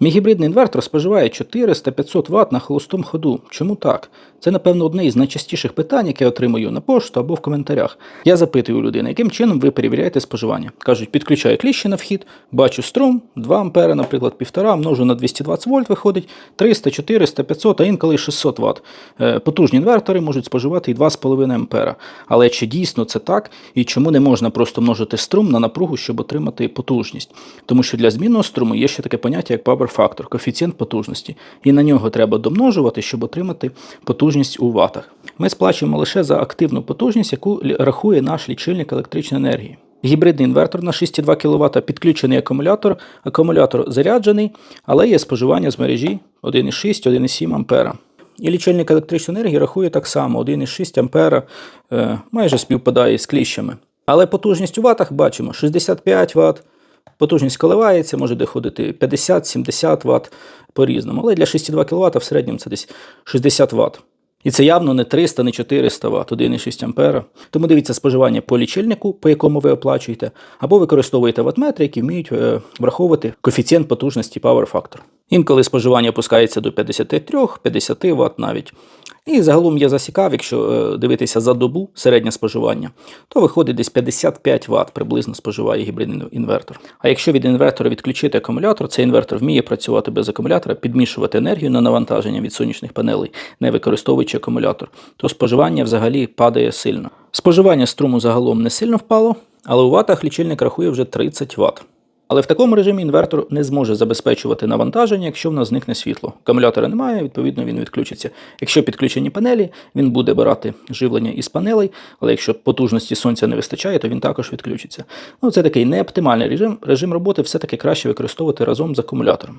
Мій гібридний інвертор споживає 400-500 Вт на холостому ходу. Чому так? Це, напевно, одне із найчастіших питань, яке я отримую на пошту або в коментарях. Я запитую у людини, яким чином ви перевіряєте споживання. Кажуть, підключаю кліщі на вхід, бачу струм, 2 А, наприклад, 1,5, множу на 220 вольт виходить, 300, 400, 500, а інколи 600 Вт. Е, Потужні інвертори можуть споживати і 2,5 А. Але чи дійсно це так, і чому не можна просто множити струм на напругу, щоб отримати потужність? Тому що для змінного струму є ще таке поняття, як power factor, коефіцієнт потужності. І на нього треба домножувати, щоб отримати потужність у ватах. Ми сплачуємо лише за активну потужність, яку рахує наш лічильник електричної енергії. Гібридний інвертор на 6,2 кВт, підключений акумулятор, акумулятор заряджений, але є споживання з мережі 1,6-1,7 А. І лічильник електричної енергії рахує так само 1,6 А е, майже співпадає з кліщами. Але потужність у ватах бачимо 65 Вт, потужність коливається, може доходити 50-70 Вт по-різному. Але для 6,2 кВт в середньому це десь 60 Вт. І це явно не 300, не 400 Вт, 1,6 ампера. Тому дивіться споживання по лічильнику, по якому ви оплачуєте, або використовуєте ватметри, які вміють е, враховувати коефіцієнт потужності Power Factor. Інколи споживання опускається до 53-50 Вт навіть. І загалом я засікав, якщо е, дивитися за добу середнє споживання, то виходить десь 55 Вт приблизно споживає гібридний інвертор. А якщо від інвертора відключити акумулятор, цей інвертор вміє працювати без акумулятора, підмішувати енергію на навантаження від сонячних панелей, не використовуючи акумулятор, то споживання взагалі падає сильно. Споживання струму загалом не сильно впало, але у ватах лічильник рахує вже 30 Вт. Але в такому режимі інвертор не зможе забезпечувати навантаження, якщо в нас зникне світло. Акумулятора немає, відповідно він відключиться. Якщо підключені панелі, він буде брати живлення із панелей, але якщо потужності сонця не вистачає, то він також відключиться. Ну, це такий неоптимальний режим. Режим роботи все-таки краще використовувати разом з акумулятором.